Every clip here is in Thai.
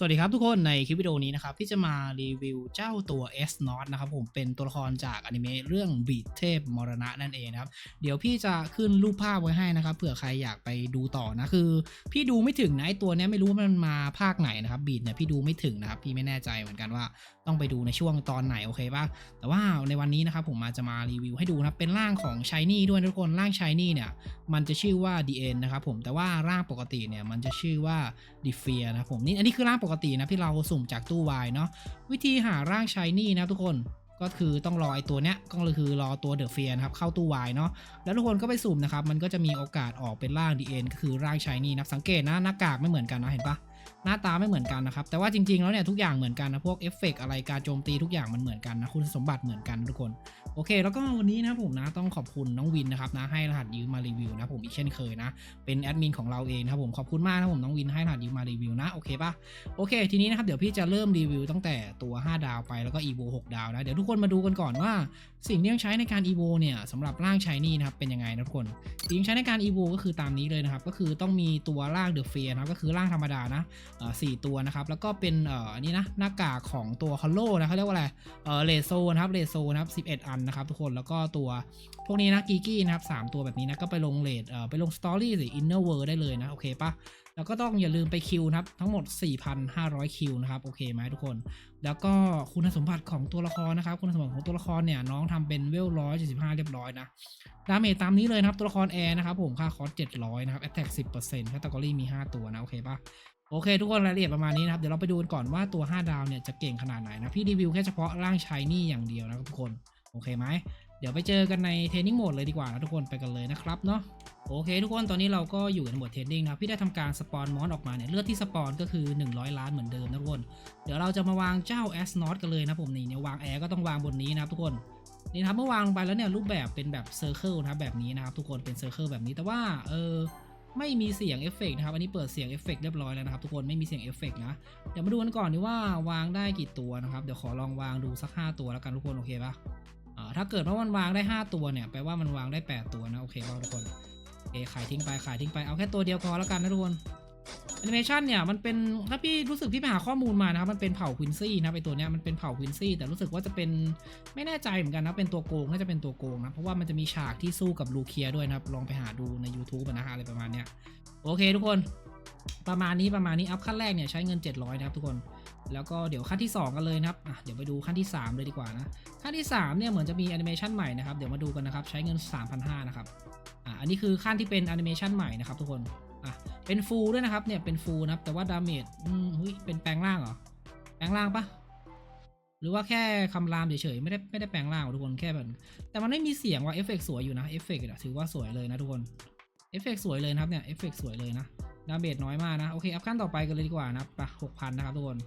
สวัสดีครับทุกคนในคลิปวิดีโอนี้นะครับพี่จะมารีวิวเจ้าตัว S n o t นะครับผมเป็นตัวละครจากอนิเมะเรื่องบีเทพมรณะนั่นเองนะครับเดี๋ยวพี่จะขึ้นรูปภาพไว้ให้นะครับเผื่อใครอยากไปดูต่อนะคือ พี่ดูไม่ถึงนะไอตัวเนี้ยไม่รู้ว่ามันมาภาคไหนนะครับบีดเนี่ยพี่ดูไม่ถึงนะครับพี่ไม่แน่ใจเหมือนกันว่า ต้องไปดูในช่วงตอนไหนโอเคป่ะแต่ว่าในวันนี้นะครับผมมาจะมารีวิวให้ดูนะครับเป็นร่างของชายนี่ด้วยทุกคนร่างชายนี่เนี่ยมันจะชื่อว่า d n นะครับผมแต่ว่าร่างปกติเนี่ยมันจะชื่อว่า d f e a r นะผมนี่อันนี้คือร่างปกตินะที่เราสุ่มจากตู้วายเนาะวิธีหาร่างชายนี่นะทุกคนก็คือต้องรอไอตัวเนี้ยก็คือรอตัวเดอะเฟียนะครับเข้าตู้วายเนาะแล้วทุกคนก็ไปสุ่มนะครับมันก็จะมีโอกาสออกเป็นร่าง d n ก็คือร่างชายนี่นะสังเกตนะหน้ากากไม่เหมือนกันนะเห็นปะ หน้าตาไม่เหมือนกันนะครับ แต่ว่าจริงๆแล้วเนี่ยทุกอย่างเหมือนกันนะ พวกเอฟเฟกอะไรการโจมตีทุกอย่างมันเหมือนกันนะ คุณสมบัติเหมือนกันทุกคน โอเค แล้วก็วันนี้นะผมนะต้องขอบคุณน้องวินนะครับนะให้รหัสยืมมารีวิวนะผมอีกเช่นเคยนะ เป็นแอดมินของเราเองนะครับผมขอบคุณมากนะผมน้องวินให้รหัสยืมมารีวิวนะโอเคปะโอเค ทีนี้นะครับเดี๋ยวพี่จะเริ่มรีวิวตั้งแต่ตัว 5 ดาวไปแล้วก็ EVO 6ดาวนะเดี๋ยวทุกคนมาดูกันก่อนว่า สิ่งที่ต้องใช้ในการ EVO เนี่ยสำหรับร่างชายนี่นะครับเป็นยังไงนะทุกคนสิ่งใช้ในการ EVO ก็คือตามนี้เลยนะครับก็คือต้องมีตัวร่างเดอะเฟียนะครับก็คือร่างธรรมดานะสี่ตัวนะครับ แล้วก็เป็นเอ่อนนี้นะหน้ากากของตัวฮอลโลนะเขาเรียกว่าอะไรเออเลโซนะครับเลโซนะครับ11อันนะครับทุกคนแล้วก็ตัวพวกนี้นะกีกี้นะครับสามตัวแบบนี้นะก็ไปลงเลดเอ่อไปลงสตอรี่หรืออินเนอร์เวิร์ได้เลยนะโอเคปะแล้วก็ต้องอย่าลืมไปคิวนะครับ ทั้งหมด 4,500 คิวนะครับ โอเคไหมทุกคน แล้วก็คุณสมบัติของตัวละครนะครับ คุณสมบัติของตัวละครเนี่ย น้องทำเป็นเวลร้อยเจ็ดสิบห้าเรียบร้อยนะ ดาเมจตามนี้เลยนะครับ ตัวละครแอร์นะครับผมค่าคอสเจ็ดร้อยนะครับแอตแทกสิบเปอร์เซ็นต์แคตตากรีมีห้าตัวนะ โอเคปะ โอเค ทุกคนรายละเอียดประมาณนี้นะครับ เดี๋ยวเราไปดูกันก่อนว่าตัว 5 ดาวเนี่ยจะเก่งขนาดไหนนะ พี่รีวิวแค่เฉพาะร่างชายนี่อย่างเดียวนะครับทุกคน โอเคไหม เดี๋ยวไปเจอกันในเทรนนิ่งโหมดเลยดีกว่านะทุกคนไปกันเลยนะครับเนาะโอเค ทุกคนตอนนี้เราก็อยู่ในโหมดเทรนนิ่งนะพี่ได้ทำการสปอนมอนออกมาเนี่ยเลือดที่สปอนก็คือ 100 ล้านเหมือนเดิมนะทุกคน เดี๋ยวเราจะมาวางเจ้าแอสนอตกันเลยนะผมนี่เนี่ยวางแอร์ก็ต้องวางบนนี้นะครับทุกคนนี่นะครับเมื่อวางลงไปแล้วเนี่ยรูปแบบเป็นแบบเซอร์เคิลนะครับแบบนี้นะครับทุกคนเป็นเซอร์เคิลแบบนี้แต่ว่าเออ ไม่มีเสียงเอฟเฟกต์นะครับ อันนี้เปิดเสียงเอฟเฟกต์เรียบร้อยแล้วนะครับทุกคนไม่มีเสียงเอฟเฟกต์นะ เดี๋ยวมาดูกันก่อนดีว่าวางได้กี่ตัวนะครับ เดี๋ยวขอลองวางดูสัก 5 ตัวแล้วกันทุกคนโอเคปะ่ะถ้าเกิดว่ามันวางได้ 5 ตัวเนี่ยแปลว่ามันวางได้ 8 ตัวนะโอเคป่ะทุกคนโอเคขายทิ้งไปขายทิ้งไปเอาแค่ตัวเดียวพอแล้วกันนะทุกคน แอนิเมชันเนี่ยมันเป็นถ้าพี่รู้สึกพี่ไปหาข้อมูลมานะครับมันเป็นเผ่าควินซี่นะไอตัวเนี้ยมันเป็นเผ่าควินซี่แต่รู้สึกว่าจะเป็นไม่แน่ใจเหมือนกันนะเป็นตัวโกงน่าจะเป็นตัวโกงนะเพราะว่ามันจะมีฉากที่สู้กับลูเคียด้วยนะครับลองไปหาดูใน YouTube นะฮะอะไรประมาณเนี้ยโอเคทุกคน ประมาณนี้ประมาณนี้อัพขั้นแรกเนี่ยใช้เงิน 700นะครับทุกคนแล้วก็เดี๋ยวขั้นที่ 2 กันเลยนะครับอะเดี๋ยวไปดูขั้นที่ 3 เลยดีกว่านะขั้นที่3เนี่ยเหมือนจะมีแอนิเมชันใหม่นะครับเดี๋ยวมาดูกันนะครับใช้เงิน 3,500นะครับอะอันนี้คือขั้นที่เป็นแอนิเมชันใหม่นะครับทุกคน เป็นฟูลด้วยนะครับเนี่ยเป็นฟูลนะครับ แต่ว่าดาเมจอืมเฮ้ยเป็นแปลงร่างเหรอแปลงร่างปะหรือว่าแค่คำรามเฉยๆไม่ได้ไม่ได้แปลงร่างทุกคนแค่แบบแต่มันไม่มีเสียงว่ะเอฟเฟกสวยอยู่นะเอฟเฟกต์ถือว่าสวยเลยนะทุกคนเอฟเฟกสวยเลยนะครับเนี่ยเอฟเฟกสวยเลยนะดาเมจน้อยมากนะโอเคอัพขั้นต่อไปกันเลยดีกว่านะครับไปหกพันนะครับทุกคน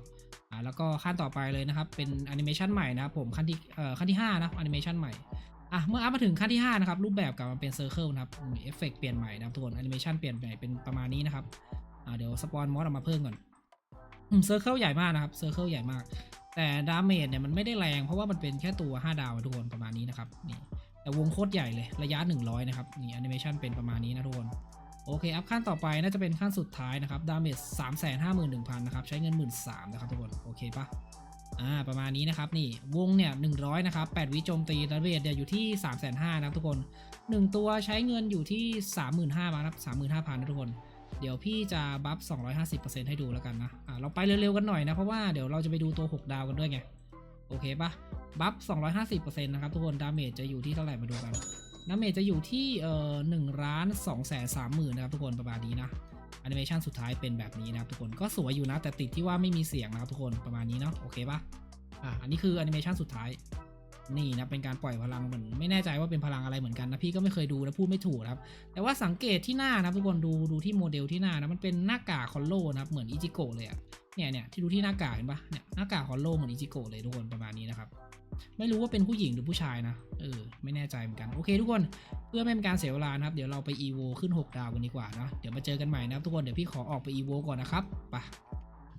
อ่าแล้วก็ขั้นต่อไปเลยนะครับเป็นแอนิเมชันใหม่นะครับผมขั้นที่เอ่อขั้นที่5นะแอนิเมชันใหม่ อะเมื่ออัพมาถึงขั้นที่ 5 นะครับ รูปแบบกลับมาเป็นเซอร์เคิลนะครับเอฟเฟกเปลี่ยนใหม่นะครับทุกคนแอนิเมชันเปลี่ยนใหม่เป็นประมาณนี้นะครับอ่าเดี๋ยวสปอนมอสออกมาเพิ่มก่อนอืมเซอร์เคิลใหญ่มากนะครับเซอร์เคิลใหญ่มาก แต่ดาเมจเนี่ยมันไม่ได้แรงเพราะว่ามันเป็นแค่ตัว 5 ดาวอะทุกคนประมาณนี้นะครับนี่แต่วงโคตรใหญ่เลยระยะ 100 นะครับนี่แอนิเมชันเป็นประมาณนี้นะทุกคนโอเค อัพขั้นต่อไปน่าจะเป็นขั้นสุดท้ายนะครับ ดาเมจ3 5 1 0 0 0 นะครับ ใช้เงิน 1 3ื่นนะครับทุกคน โอเคปะ อ่าประมาณนี้นะครับนี่วงเนี่ย100นะครับ8วิโจมตีดาเมจเนี่ยอยู่ที่3 5 0 0 0นะครับทุกคน1ตัวใช้เงินอยู่ที่35,000นะครับ35,000นะทุกคนเดี๋ยวพี่จะบัฟ 250%ให้ดูแล้วกันนะ อ่า เราไปเร็วๆกันหน่อยนะ เพราะว่าเดี๋ยวเราจะไปดูตัว 6 ดาวกันด้วยไง โอเคปะบัฟ 250%นะครับทุกคน ดาเมจจะอยู่ที่เท่าไหร่มาดูกัน ดาเมจจะอยู่ที่ เอ่อหนึ่งล้านสองแสนสามหมื่นนะครับทุกคนประมาณนี้นะ แอนิเมชันสุดท้ายเป็นแบบนี้นะครับทุกคนก็สวยอยู่นะแต่ติดที่ว่าไม่มีเสียงนะครับทุกคนประมาณนี้เนาะโอเคปะอะอันนี้คือแอนิเมชันสุดท้ายนี่นะเป็นการปล่อยพลังเหมือนไม่แน่ใจว่าเป็นพลังอะไรเหมือนกันนะพี่ก็ไม่เคยดูและพูดไม่ถูกนะครับ แต่ว่าสังเกตที่หน้านะครับทุกคนดูดูที่โมเดลที่หน้านะมันเป็นหน้ากากคอนโลนะครับเหมือนอิจิโกะเลยอะเนี่ยเนี่ยที่ดูที่หน้ากากเห็นปะเนี่ยหน้ากากคอนโลเหมือนอิจิโกะเลยทุกคนประมาณนี้นะครับ ไม่รู้ว่าเป็นผู้หญิงหรือผู้ชายนะ เออ ไม่แน่ใจเหมือนกัน โอเคทุกคน เพื่อไม่เป็นการเสียเวลานะครับ เดี๋ยวเราไปอีโวขึ้น 6 ดาวกันดีกว่านะ เดี๋ยวมาเจอกันใหม่นะครับทุกคน เดี๋ยวพี่ขอออกไปอีโวก่อนนะครับ ไป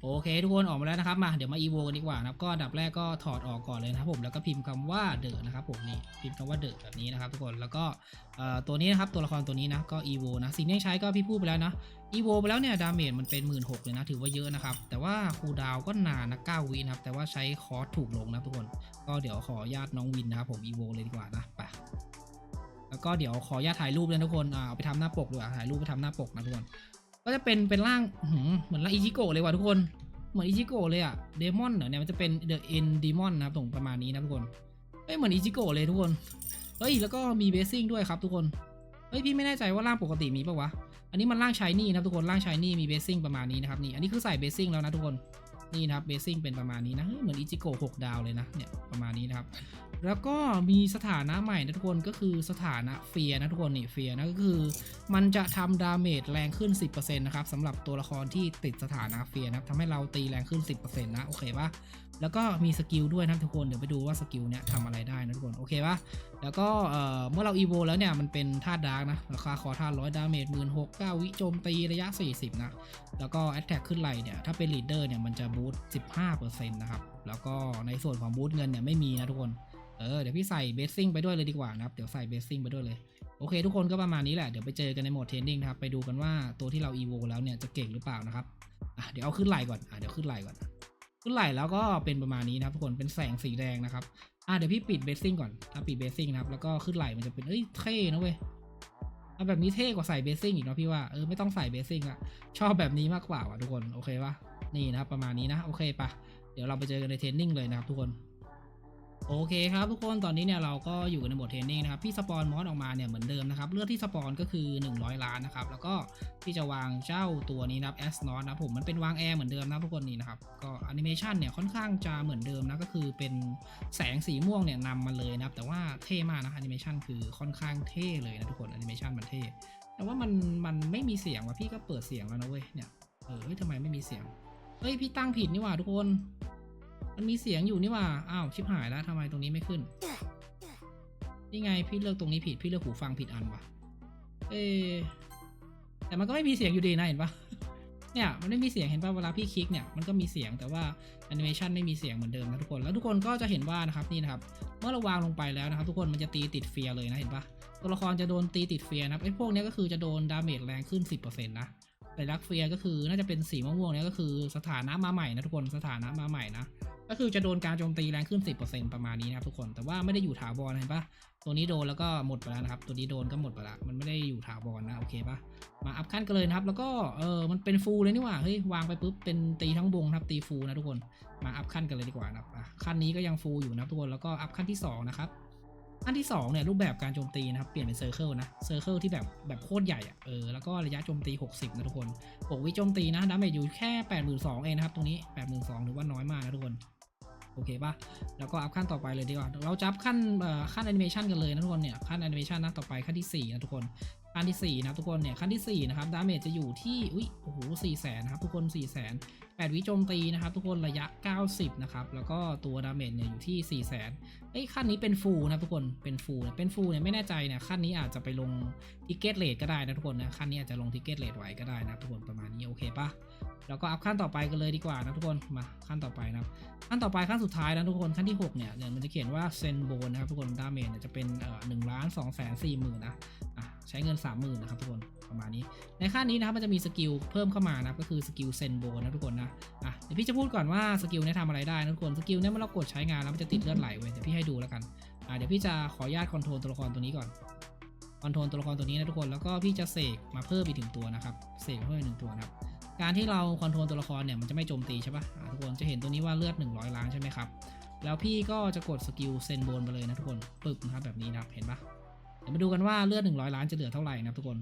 โอเค ทุกคนออกมาแล้วนะครับมาเดี๋ยวมาอีโวกันดีกว่านะครับก็ดับแรกก็ถอดออกก่อนเลยนะครับผมแล้วก็พิมพ์คำว่าเดอะนะครับผมนี่พิมพ์คำว่าเดอะแบบนี้นะครับ ทุกคนแล้วก็ตัวนี้นะครับตัวละครตัวนี้นะก็อีโวนะสิ่งที่ใช้ก็พี่พูดไปแล้วนะอีโวไปแล้วเนี่ยดาเมจมันเป็นหมื่นหกเลยนะถือว่าเยอะนะครับ แต่ว่าคูลดาวก็นานนะ9วินะครับแต่ว่าใช้คอร์สถูกลงนะทุกคน ก็เดี๋ยวขอญาตน้องวินนะครับผมอีโวเลยดีกว่านะไปแล้วก็เดี๋ยวขอญาตถ่ายรูปเลยทุกคนเอาไปทำหน้าปกดีกว่าถ่ายรูปไปทำหน้าปกนะทุกคน ก็จะเป็นเป็นร่างเหมือนร่างอิจิโกะเลยว่ะทุกคน เหมือนอิจิโกะเลยอะเดมอนเหรอเนี่ยมันจะเป็นเดอะเอ็นดีมอนนะครับตรงประมาณนี้นะทุกคนเอ้ยเหมือนอิจิโกะเลยทุกคนเฮ้ยแล้วก็มีเบสซิ่งด้วยครับทุกคนเฮ้ยพี่ไม่แน่ใจว่าร่างปกติมีปะวะ อันนี้มันร่างชายนี่นะครับทุกคนร่างชายนี่มีเบสซิ่งประมาณนี้นะครับนี่ อันนี้คือใส่เบสซิ่งแล้วนะทุกคน นี่นะครับเบสซิ่งเป็นประมาณนี้นะเฮ้ยเหมือนอิจิโกะหกดาวเลยนะเนี่ยประมาณนี้นะครับ แล้วก็มีสถานะใหม่นะทุกคนก็คือสถานะเฟียนะทุกคนนี่เฟียนะก็คือ มันจะทำดาเมจแรงขึ้น 10%นะครับสำหรับตัวละครที่ติดสถานะเฟียนะครับทำให้เราตีแรงขึ้น 10%นะโอเคปะแล้วก็มีสกิลด้วยนะทุกคนเดี๋ยวไปดูว่าสกิลเนี้ยทำอะไรได้นะทุกคนโอเคปะแล้วก็เอ่อเมื่อเราอีโวแล้วเนี่ยมันเป็นธาตุดาร์กนะราคาคอธาตุร้อยดาเมจหมื่นหกเก้าวิโจมตีระยะ 40 นะ แล้วก็แอตแทกขึ้นไหลเนี่ยถ้าเป็นลีดเดอร์เนี่ยมันจะบูสต์15%นะครับ แล้วก็ในส่วนของบูสต์เงินเนี่ยไม่มีนะทุกคน เออเดี๋ยวพี่ใส่เบสซิ่งไปด้วยเลยดีกว่านะครับ เดี๋ยวใส่เบสซิ่งไปด้วยเลย โอเคทุกคนก็ประมาณนี้แหละ เดี๋ยวไปเจอกันในโหมดเทรนนิ่งนะครับ ไปดูกันว่าตัวที่เราอีโวแล้วเนี่ยจะเก่งหรือเปล่านะครับ อะเดี๋ยวเอาขึ้นไหลก่อน อะเดี๋ยวขึ้นไหลก่อน ขึ้นไหลแล้วก็เป็นประมาณนี้นะครับทุกคน เป็นแสงสีแดงนะครับ อะเดี๋ยวพี่ปิดเบสซิ่งก่อนถ้าปิดเบสซิ่งนะครับ แล้วก็ขึ้นไหลมันจะเป็นเอ้ยเท่นะเว้ยเอาแบบนี้เท่กว่าใส่เบสซิ่งอีกเนาะพี่ว่า เออไม่ต้องใส่เบสซิ่งละชอบแบบนี้มากกว่าว่ะทุกคน โอเคปะ นี่นะครับประมาณนี้นะโอเคปะเดี๋ยวเราไปเจอกันในเทรนนิ่งเลยนะครับทุกคนโอเคครับทุกคนตอนนี้เนี่ยเราก็อยู่ในโหมดเทรนนิ่งนะครับพี่สปอนมอสออกมาเนี่ยเหมือนเดิมนะครับเลือดที่สปอนก็คือ 100 ล้านนะครับแล้วก็พี่จะวางเจ้าตัวนี้นะครับแอสนอตนะผมมันเป็นวางแอร์เหมือนเดิมนะทุกคนนี่นะครับก็แอนิเมชันเนี่ยค่อนข้างจะเหมือนเดิมนะก็คือเป็นแสงสีม่วงเนี่ยนำมาเลยนะครับแต่ว่าเท่มากนะแอนิเมชันคือค่อนข้างเท่เลยนะทุกคนแอนิเมชันมันเท่แต่ว่ามันมันไม่มีเสียงว่ะพี่ก็เปิดเสียงแล้วนะเว้ยเนี่ยเออเฮ้ยทำไมไม่มีเสียง เฮ้ย พี่ตั้งผิดนี่หว่าทุกคน มันมีเสียงอยู่นี่หว่า อ้าวชิบหายแล้วทำไมตรงนี้ไม่ขึ้น นี่ไงพี่เลือกตรงนี้ผิดพี่เลือกหูฟังผิดอันว่ะ เอแต่มันก็ไม่มีเสียงอยู่ดีนะเห็นปะเนี่ยมันไม่มีเสียงเห็นปะเวลาพี่คลิกเนี่ยมันก็มีเสียงแต่ว่าแอนิเมชันไม่มีเสียงเหมือนเดิมนะทุกคนแล้วทุกคนก็จะเห็นว่านะครับนี่นะครับเมื่อเราวางลงไปแล้วนะครับ ทุกคนมันจะตีติดเฟียร์เลยนะเห็นปะตัวละครจะโดนตีติดเฟียร์นะครับไอ้พวกนี้ก็คือจะโดนดาเมจแรงขึ้น 10%นะ แต่ลักเฟียก็คือน่าจะเป็นสีม่วงๆเนี่ยก็คือสถานะมาใหม่นะทุกคนสถานะมาใหม่นะก็คือจะโดนการโจมตีแรงขึ้น 10%ประมาณนี้นะครับทุกคนแต่ว่าไม่ได้อยู่ถาวรเห็นปะตัวนี้โดนแล้วก็หมดไปแล้วนะครับ ตัวนี้โดนก็หมดไปละมันไม่ได้อยู่ถาวรนะโอเคปะมาอัพขั้นกันเลยนะครับ แล้วก็เออมันเป็นฟูลเลยนี่หว่าเฮ้ยวางไปปุ๊บเป็นตีทั้งวงนะครับตีฟูลนะทุกคนมาอัพขั้นกันเลยดีกว่านะครับขั้นนี้ก็ยังฟูลอยู่นะทุกคนแล้วก็อัพขั้นที่สองนะครับ ขั้นที่2เนี่ยรูปแบบการโจมตีนะครับ เปลี่ยนเป็นเซอร์เคิลนะเซอร์เคิลที่แบบแบบโคตรใหญ่อะเออแล้วก็ระยะโจมตี 60 นะทุกคน6วิโจมตีนะดาเมจอยู่แค่ 82,000เองนะครับตรงนี้ 82,000ถือว่าน้อยมากนะทุกคนโอเคปะแล้วก็อัพขั้นต่อไปเลยดีกว่า เราจะอัพขั้นเอ่อขั้นแอนิเมชันกันเลยนะทุกคนเนี่ย ขั้นแอนิเมชันนะต่อไปขั้นที่ 4 นะทุกคน ขั้นที่ 4 นะทุกคนเนี่ยขั้นที่ 4 นะครับดาเมจจะอยู่ที่อุ้ยโอ้โห4แสนนะครับทุกคน4 0 0 0 0 8วิโจมตีนะครับทุกคนระยะ 90 นะครับ แล้วก็ตัวดาเมจเนี่ยอยู่ที่4 0 0 0 0 0เอ้ยขั้นนี้เป็นฟูนะทุกคนเป็นฟูเนี่ยเป็นฟูเนี่ยไม่แน่ใจเนี่ยขั้นนี้อาจจะไปลงทิกเก็ตเลทก็ได้นะทุกคนนะขั้นนี้อาจจะลงทิกเก็ตเลทไว้ก็ได้นะทุกคนประมาณนี้โอเคปะแล้วก็อัพขั้นต่อไปกันเลยดีกว่านะทุกคนมาขั้นต่อไปนะครับขั้นต่อไปขั้นสุดท้ายนะทุกคนขั้นที่6เนี่ยเนี่ยมันจะเขียนว่าเซนโบนะครับทุกคนดาเมจเนี่ยจะเป็นเอ่อหนึ่งล้านสองแสนสี่หมื่นนะอะ ใช้เงินสามหมื่นนะครับทุกคนประมาณนี้ ในขั้นนี้นะครับมันจะมีสกิลเพิ่มเข้ามานะก็คือสกิลเซนโบนะทุกคนนะอะเดี๋ยวพี่จะพูดก่อนว่าสกิลนี้ทำอะไรได้นะทุกคนสกิลนี้เมื่อเรากดใช้งานแล้วมันจะติดเลือดไหลเว้ยเดี๋ยวพี่ให้ดูแล้วกันอะเดี๋ยวพี่จะขออนุญาตคอนโทรลตัวละครตัวนี้ก่อนคอนโทรลตัวละครตัวนี้นะทุกคนแล้วก็พี่จะเสกมาเพิ่มอีกถึงตัวนะครับเสกเพิ่มอีกหนึ่งตัวนะครับการที่เราคอนโทรลตัวละครเนี่ยมันจะไม่โจมตีใช่ปะ่ะทุกคนจะเห็นตัวนี้ว่าเลือด 100 ล้านใช่ไหมครับแล้วพี่ก็จะกดสกิลเซนโบนไปเลยนะทุกคนปึ๊บนะครับแบบนี้นะครับเห็นปะ เดี๋ยวมาดูกันว่าเลือด 100 ล้านจะเหลือเท่าไหร่นะครับทุกคน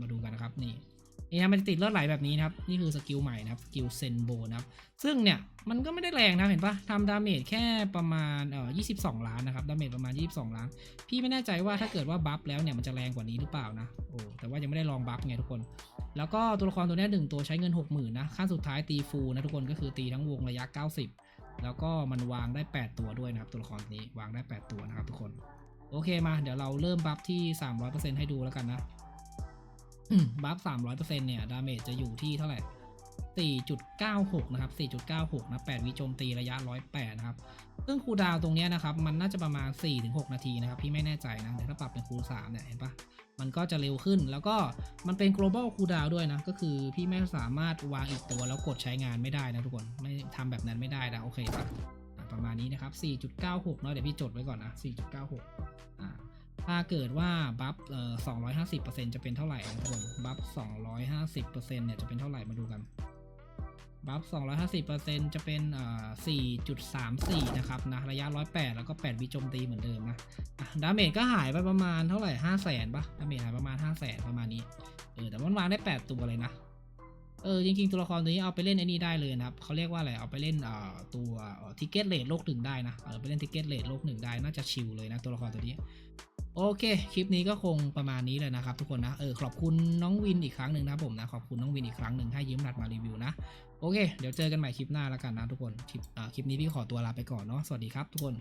มาดูกันนะครับนี่นี่นะมันจะติดเลือดไหลแบบนี้นะครับนี่คือสกิลใหม่นะครับสกิลเซนโบนะครับซึ่งเนี่ยมันก็ไม่ได้แรงนะเห็นปะทำดาเมจแค่ประมาณเอ่อ22 ล้านนะครับดาเมจประมาณ 22 ล้าน พี่ไม่แน่ใจว่าถ้าเกิดว่าบัฟแล้วเนี่ยมันจะแรงกว่านี้หรือเปล่านะโอ้แต่ว่ายังไม่ได้ลองบัฟไงทุกคน แล้วก็ตัวละครตัวนี้หนึ่งตัวใช้เงิน 60,000นะขั้นสุดท้ายตีฟูลนะทุกคนก็คือตีทั้งวงระยะ 90 แล้วก็มันวางได้ 8 ตัวด้วยนะครับตัวละครนี้วางได้ 8 ตัวนะครับทุกคน โอเคมา เดี๋ยวเราเริ่มบัฟที่ 300%ให้ดูแล้วกันนะอืมบัฟ 300%เนี่ย ดาเมจจะอยู่ที่เท่าไหร่4.96 นะครับ 4.96 นะ 8 วิโจมตีระยะ 108 นะครับ ซึ่งคูดาวตรงเนี้ยนะครับ มันน่าจะประมาณ 4-6 นาทีนะครับ พี่ไม่แน่ใจนะแต่ถ้าปรับเป็นคูล3เนี่ย เห็นปะมันก็จะเร็วขึ้น แล้วก็มันเป็น global cooldown ด้วยนะ ก็คือพี่ไม่สามารถวางอีกตัวแล้วกดใช้งานไม่ได้นะทุกคน ไม่ทำแบบนั้นไม่ได้นะ โอเคปะ ประมาณนี้นะครับ 4.96 เนาะเดี๋ยวพี่จดไว้ก่อนนะ 4.96 อ่าถ้าเกิดว่าบัฟเอ่อ250%จะเป็นเท่าไหร่นะทุกคนบัฟ250%เนี่ยจะเป็นเท่าไหร่มาดูกันบัฟ250%จะเป็นอ่อ4.34 นะครับนะระยะ 108 แล้วก็ 8 วิโจมตีเหมือนเดิมนะดาเมจก็หายไปประมาณเท่าไหร่ 5 0 0 0 0 0ปะดาเมจหายประมาณ 5 0 0 0 0 0 ประมาณนี้ เออ แต่มันวางได้ 8 ตัวเลยนะ เออจริงๆ ตัวละครตัวนี้เอาไปเล่นไอ้นี่ได้เลยนะครับเขาเรียกว่าอะไรเอาไปเล่นเอ่อตัวทิกเก็ตเลทโลกหนึ่งได้นะเออไปเล่นทิกเก็ตเลทโลกหนึ่งได้น่าจะชิลเลยนะตัวละครตัวนี้โอเค คลิปนี้ก็คงประมาณนี้เลยนะครับทุกคนนะ เออ ขอบคุณน้องวินอีกครั้งหนึ่งนะผมนะ ขอบคุณน้องวินอีกครั้งหนึ่งให้ยืมหนัดมารีวิวนะ โอเค เดี๋ยวเจอกันใหม่คลิปหน้าแล้วกันนะทุกคน คลิปอ่าคลิปนี้พี่ขอตัวลาไปก่อนเนาะ สวัสดีครับทุกคน